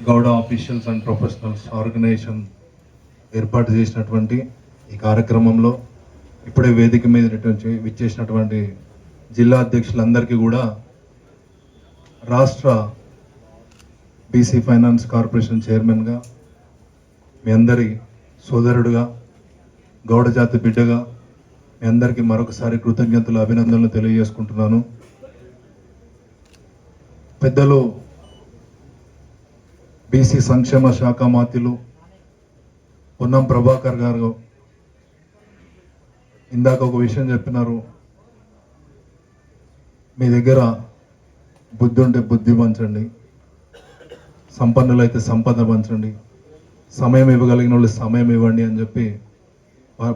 Gowda officials and professionals organisation ఏర్పాటు చేసినటువంటి ఈ కార్యక్రమంలో ఇప్పుడే వేదిక మీద విచ్చేసినటువంటి జిల్లా అధ్యక్షులందరికీ కూడా రాష్ట్ర బీసీ ఫైనాన్స్ కార్పొరేషన్ చైర్మన్గా మీ అందరి సోదరుడుగా గౌడ జాతి బిడ్డగా మీ అందరికీ మరొకసారి కృతజ్ఞతలు అభినందనలు తెలియజేసుకుంటున్నాను. పెద్దలు బీసీ సంక్షేమ శాఖ మాతిలు పొన్నం ప్రభాకర్ గారు ఇందాక ఒక విషయం చెప్పినారు. మీ దగ్గర బుద్ధి ఉంటే బుద్ధి పంచండి. సంపన్నులైతే సంపద పంచండి. సమయం ఇవ్వగలిగిన వాళ్ళు సమయం ఇవ్వండి అని చెప్పి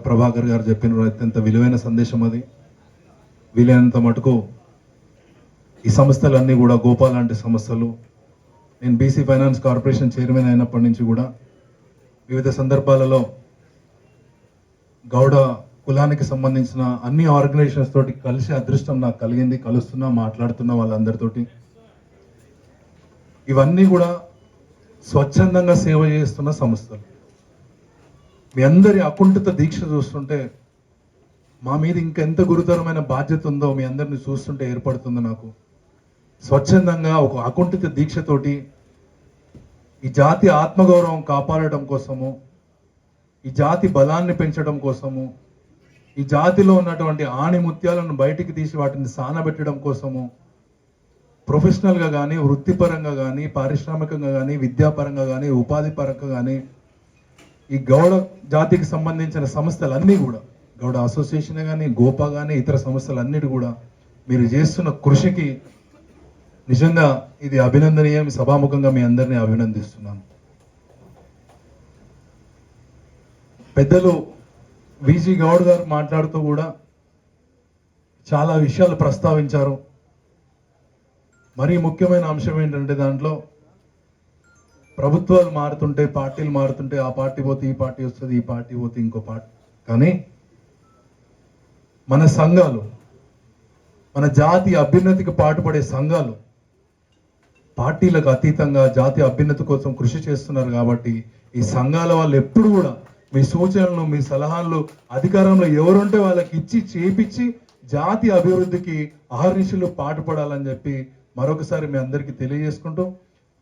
ప్రభాకర్ గారు చెప్పిన అత్యంత విలువైన సందేశం అది. వీలైనంత మటుకు ఈ సంస్థలన్నీ కూడా గోపాల్ లాంటి సంస్థలు నేను బీసీ ఫైనాన్స్ కార్పొరేషన్ చైర్మన్ అయినప్పటి నుంచి కూడా వివిధ సందర్భాలలో గౌడ కులానికి సంబంధించిన అన్ని ఆర్గనైజేషన్స్ తోటి కలిసి అదృష్టం నాకు కలిగింది కలుస్తున్నా మాట్లాడుతున్నా వాళ్ళందరితోటి. ఇవన్నీ కూడా స్వచ్ఛందంగా సేవ చేస్తున్న సంస్థలు. మీ అందరి అకుంఠిత దీక్ష చూస్తుంటే మా మీద ఇంకెంత గురుతరమైన బాధ్యత ఉందో మీ అందరిని చూస్తుంటే ఏర్పడుతుంది నాకు. స్వచ్ఛందంగా ఒక అకుంఠిత దీక్షతోటి ఈ జాతి ఆత్మగౌరవం కాపాడటం కోసము ఈ జాతి బలాన్ని పెంచడం కోసము ఈ జాతిలో ఉన్నటువంటి ఆణిముత్యాలను బయటికి తీసి వాటిని సానబెట్టడం కోసము ప్రొఫెషనల్గా కానీ వృత్తిపరంగా కానీ పారిశ్రామికంగా కానీ విద్యాపరంగా కానీ ఉపాధి పరంగా కానీ ఈ గౌడ జాతికి సంబంధించిన సంస్థలన్నీ కూడా గౌడ అసోసియేషన్ కానీ గోపా కానీ ఇతర సంస్థలన్నిటి కూడా మీరు చేస్తున్న కృషికి నిజంగా ఇది అభినందనీయం. సభాముఖంగా మీ అందరినీ అభినందిస్తున్నాను. పెద్దలు విజి గౌడ్ గారు మాట్లాడుతూ కూడా చాలా విషయాలు ప్రస్తావించారు. మరీ ముఖ్యమైన అంశం ఏంటంటే దాంట్లో ప్రభుత్వాలు మారుతుంటే పార్టీలు మారుతుంటే ఆ పార్టీ పోతే ఈ పార్టీ వస్తుంది ఈ పార్టీ పోతే ఇంకో పార్టీ. కానీ మన సంఘాలు మన జాతి అభ్యున్నతికి పాటుపడే సంఘాలు పార్టీలకు అతీతంగా జాతి అభ్యున్నతి కోసం కృషి చేస్తున్నారు కాబట్టి ఈ సంఘాల వాళ్ళు ఎప్పుడు కూడా మీ సూచనలు మీ సలహాలు అధికారంలో ఎవరుంటే వాళ్ళకి ఇచ్చి చేపించి జాతి అభివృద్ధికి అహర్నిశలు పాటుపడాలని చెప్పి మరొకసారి మీ అందరికీ తెలియజేసుకుంటూ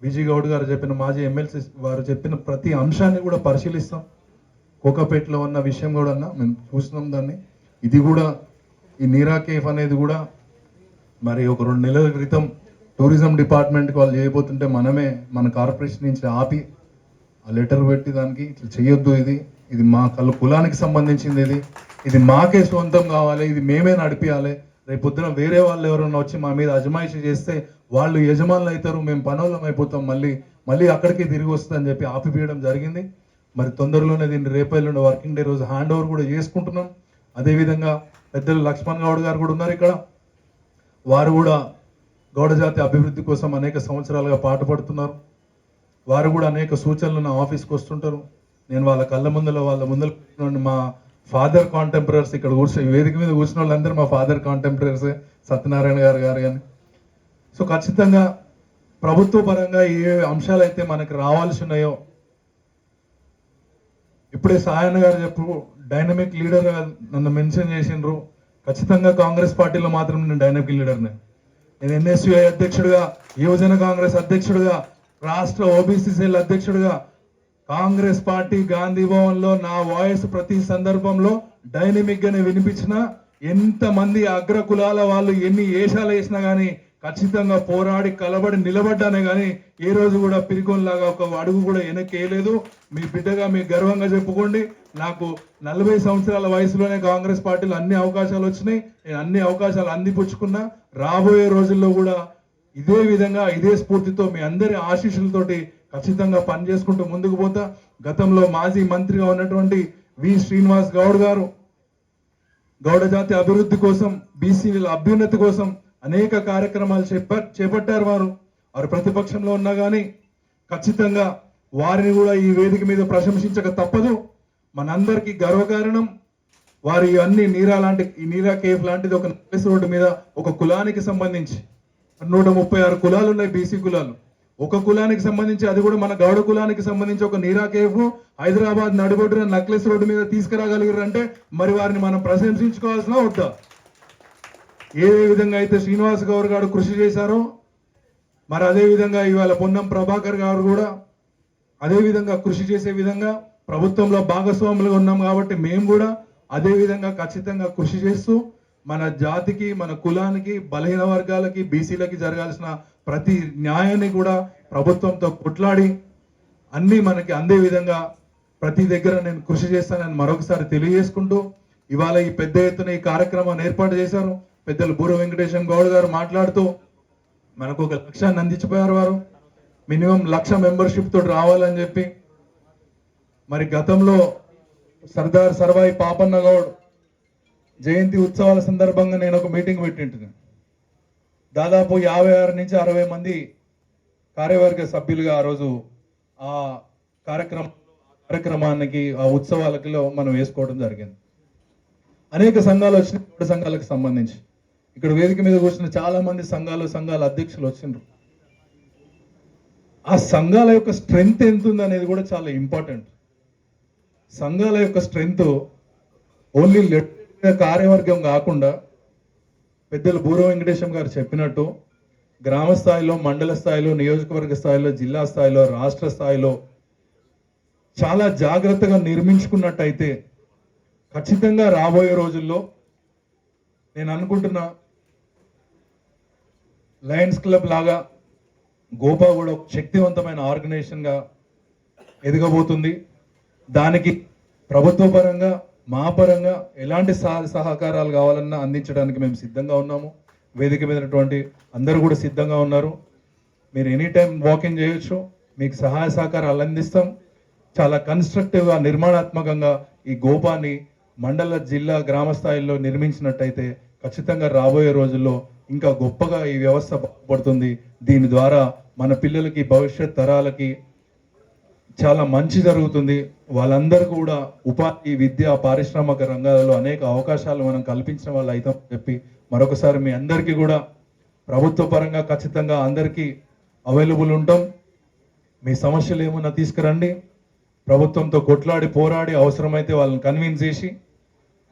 విజయ్ గౌడ్ గారు చెప్పిన మాజీ ఎమ్మెల్సీ వారు చెప్పిన ప్రతి అంశాన్ని కూడా పరిశీలిస్తాం. కోకపేటలో ఉన్న విషయం కూడా అన్న మేము చూస్తున్నాం దాన్ని. ఇది కూడా ఈ నీరా కేఫ్ అనేది కూడా మరి ఒక రెండు నెలల క్రితం టూరిజం డిపార్ట్మెంట్కి వాళ్ళు చేయబోతుంటే మనమే మన కార్పొరేషన్ నుంచి ఆపి ఆ లెటర్ పెట్టి దానికి ఇట్లా చేయొద్దు ఇది. ఇది మా కళ్ళు కులానికి సంబంధించింది ఇది. ఇది మాకే సొంతం కావాలి. ఇది మేమే నడిపించాలి రేపు పొద్దున వేరే వాళ్ళు ఎవరైనా వచ్చి మా మీద అజమాయిషి చేస్తే వాళ్ళు యజమానులు అవుతారు మేము పనులం అయిపోతాం మళ్ళీ మళ్ళీ అక్కడికి తిరిగి వస్తుందని చెప్పి ఆపిపీయడం జరిగింది. మరి తొందరలోనే దీన్ని రేపల్లుండి వర్కింగ్ డే రోజు హ్యాండ్ ఓవర్ కూడా చేసుకుంటున్నాం. అదేవిధంగా పెద్దలు లక్ష్మణ్ గౌడ్ గారు కూడా ఉన్నారు ఇక్కడ. వారు కూడా గౌడజాతి అభివృద్ధి కోసం అనేక సంవత్సరాలుగా పాటుపడుతున్నారు. వారు కూడా అనేక సూచనలు నా ఆఫీస్కి వస్తుంటారు. నేను వాళ్ళ కళ్ళ ముందులో వాళ్ళ ముందు మా ఫాదర్ కాంటెంపరీస్ ఇక్కడ కూర్చొని వేదిక మీద కూర్చున్న వాళ్ళందరూ మా ఫాదర్ కాంటెంపరీస్ సత్యనారాయణ గారు గారు కానీ సో ఖచ్చితంగా ప్రభుత్వ పరంగా ఏ అంశాలు అయితే మనకు రావాల్సి ఉన్నాయో ఇప్పుడే సాయన్న గారు చెప్పు డైనమిక్ లీడర్ నన్ను మెన్షన్ చేసిండ్రు. ఖచ్చితంగా కాంగ్రెస్ పార్టీలో మాత్రం నేను డైనమిక్ లీడర్నే. నేను ఎన్ఎస్యుఐ అధ్యక్షుడిగా యువజన కాంగ్రెస్ అధ్యక్షుడిగా రాష్ట్ర ఓబీసీ సెల్ అధ్యక్షుడిగా కాంగ్రెస్ పార్టీ గాంధీ భవన్లో నా వాయిస్ ప్రతి సందర్భంలో డైనమిక్ గానే వినిపించిన ఎంత మంది అగ్ర కులాల వాళ్ళు ఎన్ని ఏషాలు వేసినా గానీ ఖచ్చితంగా పోరాడి కలబడి నిలబడ్డానే గానీ ఏ రోజు కూడా పిరికొనిలాగా ఒక అడుగు కూడా వెనక్కి వేయలేదు మీ బిడ్డగా మీ గర్వంగా చెప్పుకోండి. నాకు నలభై సంవత్సరాల వయసులోనే కాంగ్రెస్ పార్టీలో అన్ని అవకాశాలు వచ్చినాయి. నేను అన్ని అవకాశాలు అందిపుచ్చుకున్నా. రాబోయే రోజుల్లో కూడా ఇదే విధంగా ఇదే స్ఫూర్తితో మీ అందరి ఆశీస్సులతోటి ఖచ్చితంగా పనిచేసుకుంటూ ముందుకు పోతా. గతంలో మాజీ మంత్రిగా ఉన్నటువంటి వి శ్రీనివాస్ గౌడ్ గారు గౌడ జాతి అభివృద్ధి కోసం బీసీల అభ్యున్నతి కోసం అనేక కార్యక్రమాలు చేప చేపట్టారు వారు. వారు ప్రతిపక్షంలో ఉన్నా కానీ ఖచ్చితంగా వారిని కూడా ఈ వేదిక మీద ప్రశంసించక తప్పదు. మనందరికీ గర్వకారణం వారి అన్ని నీరా లాంటి ఈ నీరా కేఫ్ లాంటిది ఒక నక్లెస్ రోడ్డు మీద ఒక కులానికి సంబంధించి నూట ముప్పై ఆరు కులాలు ఉన్నాయి బీసీ కులాలు. ఒక కులానికి సంబంధించి అది కూడా మన గౌడ కులానికి సంబంధించి ఒక నీరా కేఫ్ హైదరాబాద్ నడిబొడ్డున నక్లెస్ రోడ్డు మీద తీసుకురాగలిగారు అంటే మరి వారిని మనం ప్రశంసించుకోవాల్సిన వద్దా ఏ విధంగా అయితే శ్రీనివాస్ గౌడ్ గారు కృషి చేశారో మరి అదే విధంగా ఇవాళ పొన్నం ప్రభాకర్ గారు కూడా అదే విధంగా కృషి చేసే విధంగా ప్రభుత్వంలో భాగస్వాములుగా ఉన్నాం కాబట్టి మేము కూడా అదే విధంగా ఖచ్చితంగా కృషి చేస్తూ మన జాతికి మన కులానికి బలహీన వర్గాలకి బీసీలకి జరగాల్సిన ప్రతి న్యాయాన్ని కూడా ప్రభుత్వంతో కొట్లాడి అన్నీ మనకి అందే విధంగా ప్రతి దగ్గర నేను కృషి చేస్తానని మరొకసారి తెలియజేసుకుంటూ ఇవాళ ఈ పెద్ద ఎత్తున ఈ కార్యక్రమాన్ని ఏర్పాటు చేశారు. పెద్దలు బూర వెంకటేశం గౌడ్ గారు మాట్లాడుతూ మనకు ఒక లక్ష్యాన్ని అందించిపోయారు వారు. మినిమం లక్ష మెంబర్షిప్ తోటి రావాలని చెప్పి మరి గతంలో సర్దార్ సర్వాయి పాపన్న గౌడ్ జయంతి ఉత్సవాల సందర్భంగా నేను ఒక మీటింగ్ పెట్టింటున్నాను దాదాపు యాభై ఆరు నుంచి అరవై మంది కార్యవర్గ సభ్యులుగా ఆ రోజు ఆ కార్యక్రమం కార్యక్రమానికి ఆ ఉత్సవాలకిలో మనం వేసుకోవడం జరిగింది. అనేక సంఘాలు వచ్చినాయి గౌడ సంఘాలకు సంబంధించి. ఇక్కడ వేదిక మీద కూర్చున్న చాలా మంది సంఘాలు సంఘాల అధ్యక్షులు వచ్చిండ్రు. ఆ సంఘాల యొక్క స్ట్రెంగ్త్ ఎంత ఉంది అనేది కూడా చాలా ఇంపార్టెంట్. సంఘాల యొక్క స్ట్రెంగ్త్ ఓన్లీ లెఫ్ట్ కార్యవర్గం కాకుండా పెద్దలు బూర వెంకటేశం గారు చెప్పినట్టు గ్రామ స్థాయిలో మండల స్థాయిలో నియోజకవర్గ స్థాయిలో జిల్లా స్థాయిలో రాష్ట్ర స్థాయిలో చాలా జాగ్రత్తగా నిర్మించుకున్నట్టయితే ఖచ్చితంగా రాబోయే రోజుల్లో నేను అనుకుంటున్నా లయన్స్ క్లబ్ లాగా గోపా కూడా ఒక శక్తివంతమైన ఆర్గనైజేషన్గా ఎదగబోతుంది. దానికి ప్రభుత్వ పరంగా మా పరంగా ఎలాంటి సహ- సహకారాలు కావాలన్నా అందించడానికి మేము సిద్ధంగా ఉన్నాము. వేదిక మీద ఉన్నటువంటి అందరూ కూడా సిద్ధంగా ఉన్నారు. మీరు ఎనీ టైం వాకింగ్ చేయొచ్చు. మీకు సహాయ సహకారాలు అందిస్తాం. చాలా కన్స్ట్రక్టివ్గా నిర్మాణాత్మకంగా ఈ గోపాన్ని మండల జిల్లా గ్రామ స్థాయిలో నిర్మించినట్టయితే ఖచ్చితంగా రాబోయే రోజుల్లో ఇంకా గొప్పగా ఈ వ్యవస్థ పడుతుంది. దీని ద్వారా మన పిల్లలకి భవిష్యత్ తరాలకి చాలా మంచి జరుగుతుంది. వాళ్ళందరూ కూడా ఉపాధి విద్య పారిశ్రామిక రంగాలలో అనేక అవకాశాలు మనం కల్పించిన వాళ్ళు అవుతాం చెప్పి మరొకసారి మీ అందరికీ కూడా ప్రభుత్వ పరంగా ఖచ్చితంగా అందరికీ అవైలబుల్ ఉంటాం. మీ సమస్యలు ఏమన్నా తీసుకురండి. ప్రభుత్వంతో కొట్లాడి పోరాడి అవసరమైతే వాళ్ళని కన్విన్స్ చేసి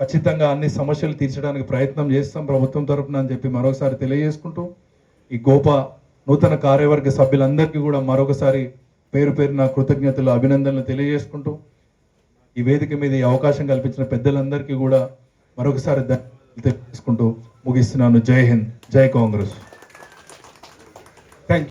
ఖచ్చితంగా అన్ని సమస్యలు తీర్చడానికి ప్రయత్నం చేస్తాం ప్రభుత్వం తరఫున అని చెప్పి మరొకసారి తెలియజేసుకుంటూ ఈ గోప నూతన కార్యవర్గ సభ్యులందరికీ కూడా మరొకసారి పేరు పేరు నా కృతజ్ఞతలు అభినందనలు తెలియజేసుకుంటూ ఈ వేదిక మీద ఈ అవకాశం కల్పించిన పెద్దలందరికీ కూడా మరొకసారి ధన్యవాదాలు తెలియజేసుకుంటూ ముగిస్తున్నాను. జై హింద్ జై కాంగ్రెస్.